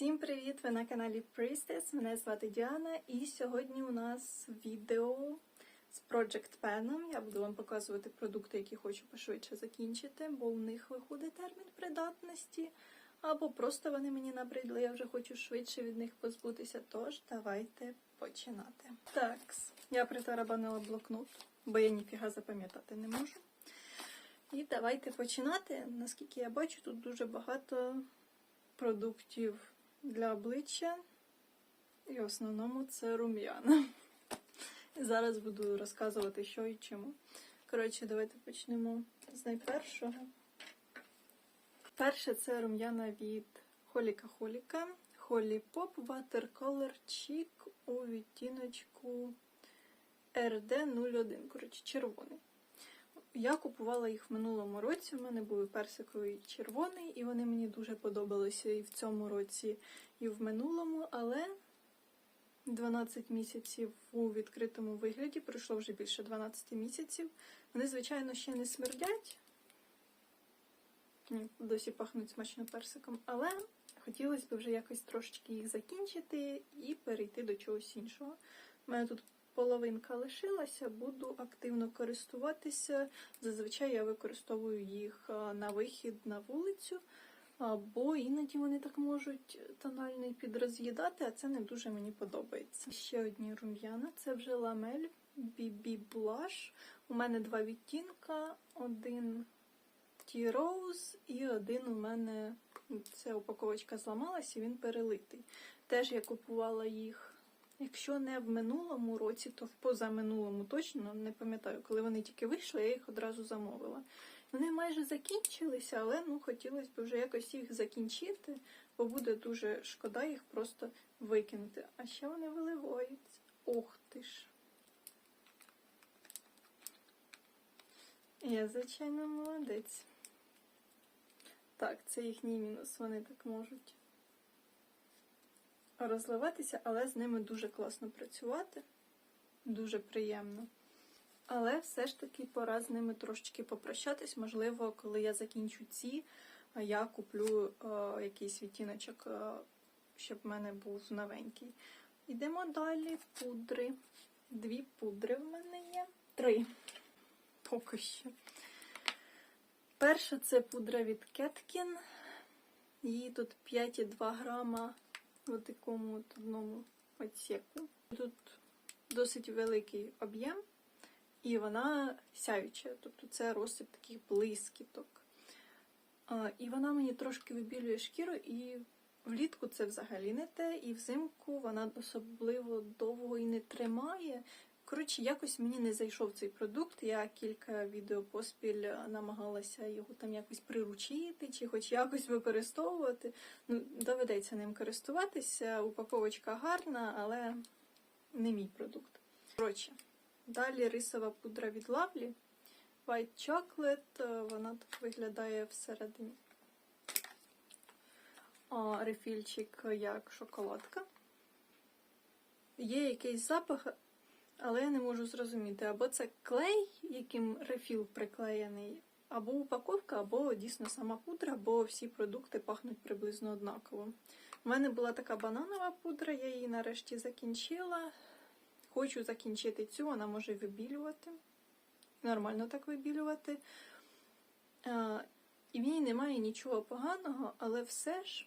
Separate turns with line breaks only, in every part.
Всім привіт! Ви на каналі Priestess. Мене звати Діана, і сьогодні у нас відео з Project Pen. Я буду вам показувати продукти, які хочу пошвидше закінчити, бо у них виходить термін придатності. Або просто вони мені набридли, я вже хочу швидше від них позбутися. Тож давайте починати. Так, я притарабанила блокнот, бо я ніфіга запам'ятати не можу. І давайте починати. Наскільки я бачу, тут дуже багато продуктів для обличчя. І в основному це рум'яна. І зараз буду розказувати, що і чому. Коротше, давайте почнемо з найпершого. Перше це рум'яна від Холіка Холіка. Холі Pop Watercolor Cheek у відтіночку RD01. Коротше, червоний. Я купувала їх в минулому році. У мене були персиковий червоний, і вони мені дуже подобалися і в цьому році, і в минулому, але 12 місяців у відкритому вигляді, пройшло вже більше 12 місяців. Вони, звичайно, ще не смердять. Досі пахнуть смачно персиком, але хотілося б вже якось трошечки їх закінчити і перейти до чогось іншого. У мене тут половинка лишилася, буду активно користуватися. Зазвичай я використовую їх на вихід на вулицю, бо іноді вони так можуть тональний підроз'їдати, а це не дуже мені подобається. Ще одні рум'яна це вже ламель BB Blush. У мене два відтінка, один Ті-Роуз і один у мене ця упаковочка зламалась і він перелитий. Теж я купувала їх. Якщо не в минулому році, то в позаминулому точно не пам'ятаю, коли вони тільки вийшли, я їх одразу замовила. Вони майже закінчилися, але ну хотілося б вже якось їх закінчити, бо буде дуже шкода їх просто викинути. А ще вони виливаються. Ох ти ж. Я, звичайно, молодець. Так, це їхній мінус, вони так можуть розливатися, але з ними дуже класно працювати, дуже приємно. Але все ж таки пора з ними трошечки попрощатись. Можливо, коли я закінчу ці, я куплю е, якийсь відтіночок, е, щоб в мене був новенький. Йдемо далі. Пудри. Дві пудри в мене є. Три. Поки що. Перша це пудра від Кеткін. Її тут 5,2 грама в такому одному отсеку. Тут досить великий об'єм, і вона сяюча, тобто це розсип таких блискіток. І вона мені трошки вибілює шкіру, і влітку це взагалі не те, і взимку вона особливо довго і не тримає. Коротше, якось мені не зайшов цей продукт. Я кілька відео поспіль намагалася його там якось приручити чи хоч якось використовувати. Ну, Доведеться ним користуватися. Упаковочка гарна, але не мій продукт. Коротше, далі рисова пудра від Lovely. White Chocolate. Вона тут виглядає всередині. Рефільчик як шоколадка. Є якийсь запах. Але я не можу зрозуміти, або це клей, яким рефіл приклеєний, або упаковка, або дійсно сама пудра, бо всі продукти пахнуть приблизно однаково. У мене була така бананова пудра, я її нарешті закінчила. Хочу закінчити цю, вона може вибілювати. Нормально так вибілювати. І в ній немає нічого поганого, але все ж.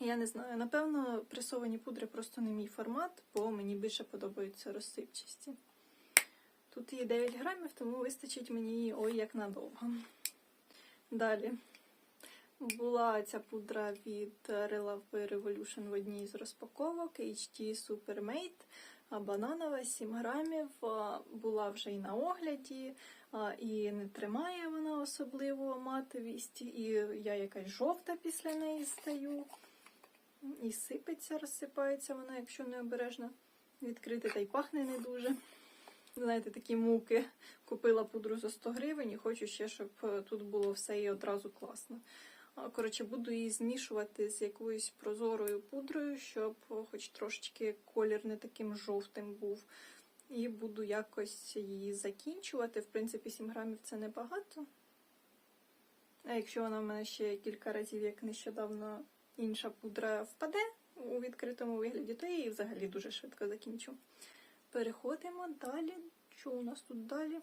Я не знаю, напевно, пресовані пудри просто не мій формат, бо мені більше подобаються розсипчасті. Тут є 9 грамів, тому вистачить мені ой як надовго. Далі була ця пудра від Relove Revolution в одній з розпаковок HT Supermate, бананова 7 грамів. Була вже і на огляді, і не тримає вона особливо матовість, і я якась жовта після неї стаю. І сипеться, розсипається вона, якщо не обережно відкрити, та й пахне не дуже. Знаєте, такі муки. Купила пудру за 100 гривень і хочу ще, щоб е, тут було все і одразу класно. Коротше, буду її змішувати з якоюсь прозорою пудрою, щоб хоч трошечки колір не таким жовтим був. І буду якось її закінчувати. В принципі, 7 грамів це небагато. А якщо вона в мене ще кілька разів, як нещодавно інша пудра впаде у відкритому вигляді, то я її взагалі дуже швидко закінчу. Переходимо далі. Що у нас тут далі?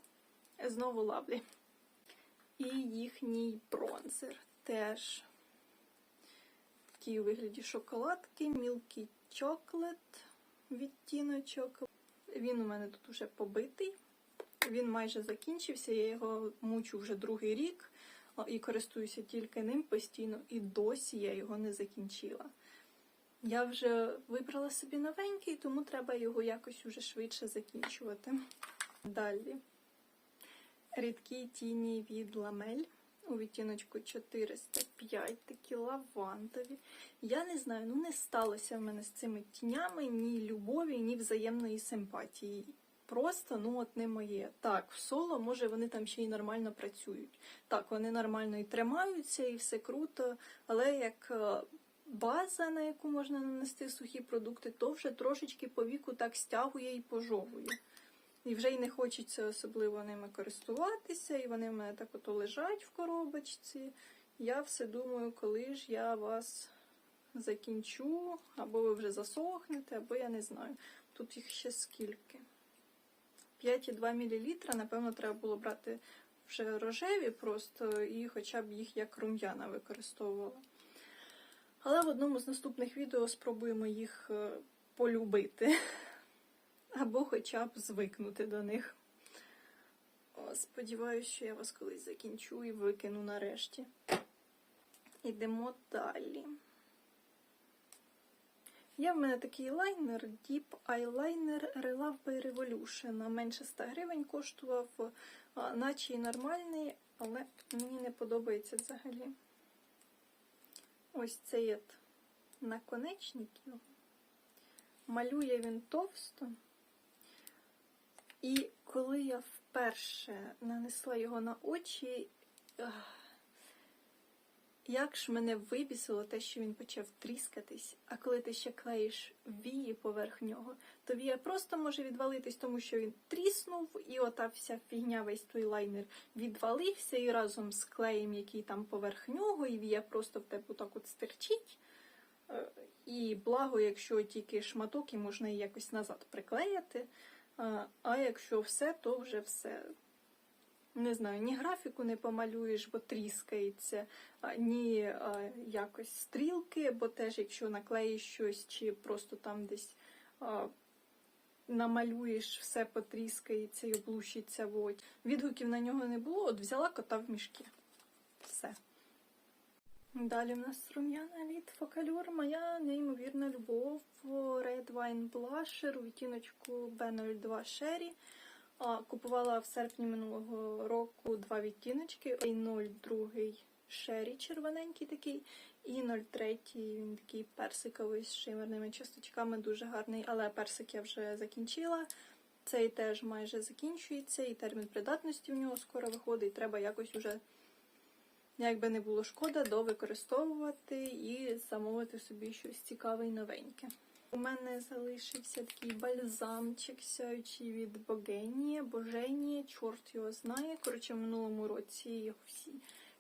Знову лаблі. І їхній бронзер теж такий у вигляді шоколадки, Milky Chocolate відтіночок. Він у мене тут уже побитий. Він майже закінчився, я його мучу вже другий рік і користуюся тільки ним постійно, і досі я його не закінчила. Я вже вибрала собі новенький, тому треба його якось уже швидше закінчувати. Далі. Рідкі тіні від ламель у відтіночку 405, такі лавандові. Я не знаю, ну не сталося в мене з цими тінями ні любові, ні взаємної симпатії. Просто, ну от не моє. Так, в соло, може, вони там ще й нормально працюють. Так, вони нормально і тримаються, і все круто, але як е, база, на яку можна нанести сухі продукти, то вже трошечки по віку так стягує і пожовує. І вже й не хочеться особливо ними користуватися, і вони в мене так ото лежать в коробочці. Я все думаю, коли ж я вас закінчу, або ви вже засохнете, або я не знаю. Тут їх ще скільки. 5,2 мл, напевно, треба було брати вже рожеві просто і хоча б їх як рум'яна використовувала. Але в одному з наступних відео спробуємо їх е, полюбити. Або хоча б звикнути до них. О, сподіваюсь, що я вас колись закінчу і викину нарешті. Йдемо далі. Є в мене такий лайнер Deep Eyeliner Relove by Revolution. Менше 100 гривень коштував, наче й нормальний, але мені не подобається взагалі. Ось цей наконечник його. Малює він товсто. І коли я вперше нанесла його на очі, як ж мене вибісило те, що він почав тріскатись, а коли ти ще клеїш вії поверх нього, то вія просто може відвалитись, тому що він тріснув, і ота вся фігня, весь той лайнер відвалився і разом з клеєм, який там поверх нього, і вія просто в тебе так от стерчить. Е, І благо, якщо тільки шматок, і можна її якось назад приклеїти. А, а якщо все, то вже все. Не знаю, ні графіку не помалюєш, бо тріскається, ні якось стрілки, бо теж, якщо наклеїш щось, чи просто там десь намалюєш, все потріскається і облущиться в очі. Відгуків на нього не було, от взяла кота в мішки. Все. Далі в нас рум'яна від Фокалюр. Моя неймовірна любов Red Wine Blusher у відтіночку B02 Sherry. Купувала в серпні минулого року два відтіночки. 02 Sherry червоненький такий, і 03 він такий персиковий з шимерними часточками, дуже гарний, але персик я вже закінчила. Цей теж майже закінчується, і термін придатності в нього скоро виходить. Треба якось уже як би не було шкода, довикористовувати і замовити собі щось цікаве і новеньке. У мене залишився такий бальзамчик сяючий від Богенії, Боженії, чорт його знає. Коротше, в минулому році його всі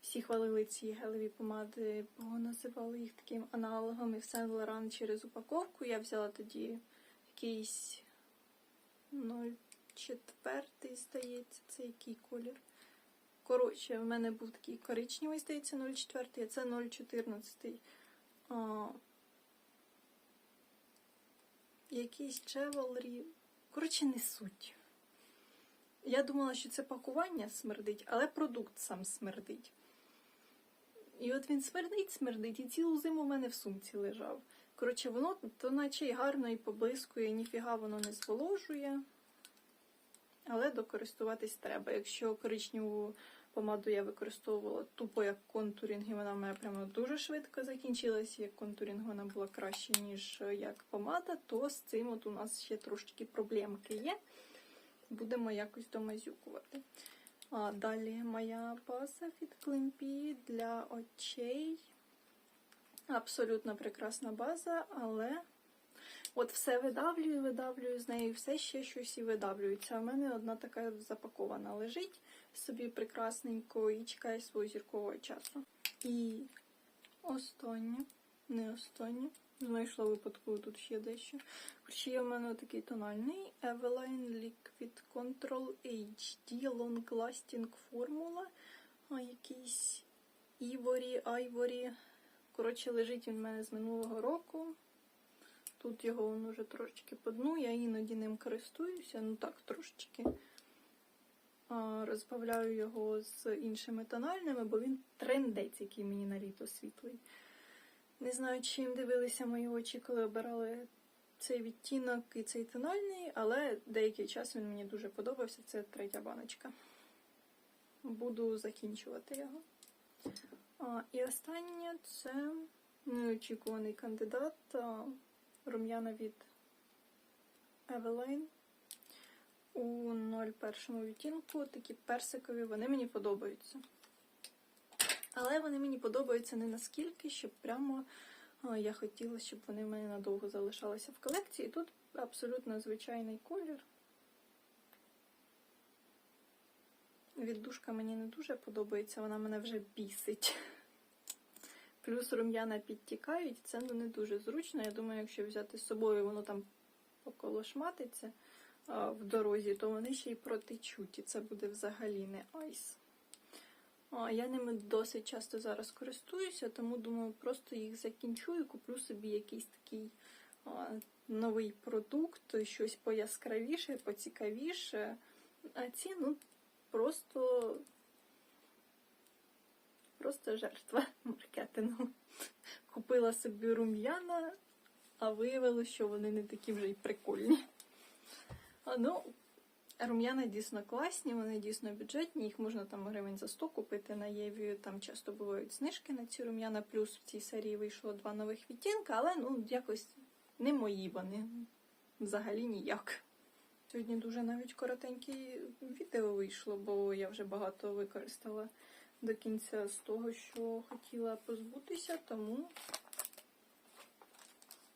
всі хвалили ці гелеві помади, бо називали їх таким аналогом і в Сен Лоран через упаковку. Я взяла тоді якийсь 0,4, здається, це який колір. Коротше, в мене був такий коричневий, здається, 0,4, а це 0,14. Якийсь Jewelry. Коротше, не суть. Я думала, що це пакування смердить, але продукт сам смердить. І от він смердить, смердить, і цілу зиму в мене в сумці лежав. Коротше, воно то наче й гарно і поблискує, ніфіга воно не зволожує. Але докористуватись треба. Якщо коричневу помаду я використовувала тупо як контурінг, і вона в мене прямо дуже швидко закінчилася. Як контурінг вона була краще, ніж як помада, то з цим от у нас ще трошки проблемки є. Будемо якось домазюкувати. А далі моя база від Клемпі для очей. Абсолютно прекрасна база, але от все видавлюю, видавлюю з нею, все ще щось і видавлюється. В мене одна така запакована лежить собі прекрасненько і чекає свого зіркового часу. І останнє не останнє. Знайшла випадково тут ще дещо. Коротше, є в мене такий тональний Eveline Liquid Control HD Long Lasting Formula. А якийсь Ivory, Ivory. Коротше, лежить він в мене з минулого року. Тут його він уже трошечки по дну, я іноді ним користуюся, ну так, трошечки. Розбавляю його з іншими тональними, бо він трендець, який мені на літо світлий. Не знаю, чим дивилися мої очі, коли обирали цей відтінок і цей тональний, але деякий час він мені дуже подобався. Це третя баночка. Буду закінчувати його. А, і останнє це неочікуваний кандидат рум'яна від Eveline у 01 відтінку. Такі персикові, вони мені подобаються. Але вони мені подобаються не наскільки, щоб прямо я хотіла, щоб вони в мене надовго залишалися в колекції. Тут абсолютно звичайний колір. Віддушка мені не дуже подобається, вона мене вже бісить. Плюс рум'яна підтікають, це ну, не дуже зручно. Я думаю, якщо взяти з собою, воно там поколошматиться в дорозі, то вони ще й протечуть, і це буде взагалі не айс. А, я ними досить часто зараз користуюся, тому думаю, просто їх закінчу і куплю собі якийсь такий а, новий продукт, щось пояскравіше, поцікавіше. А ці, ну, просто просто жертва маркетингу. Купила собі рум'яна, а виявилося, що вони не такі вже й прикольні. А, ну, рум'яна дійсно класні, вони дійсно бюджетні, їх можна там гривень за 100 купити на Єві, там часто бувають знижки на ці рум'яна, плюс в цій серії вийшло два нових відтінка, але ну, якось не мої вони. Взагалі ніяк. Сьогодні дуже навіть коротеньке відео вийшло, бо я вже багато використала до кінця з того, що хотіла позбутися, тому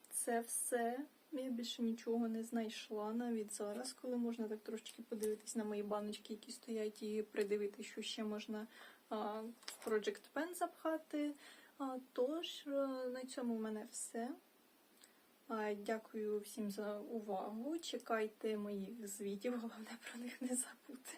це все. Я більше нічого не знайшла навіть зараз, коли можна так трошечки подивитись на мої баночки, які стоять, і придивитися, що ще можна в Project Pen запхати. А, тож, на цьому в мене все. А, Дякую всім за увагу. Чекайте моїх звітів, головне про них не забути.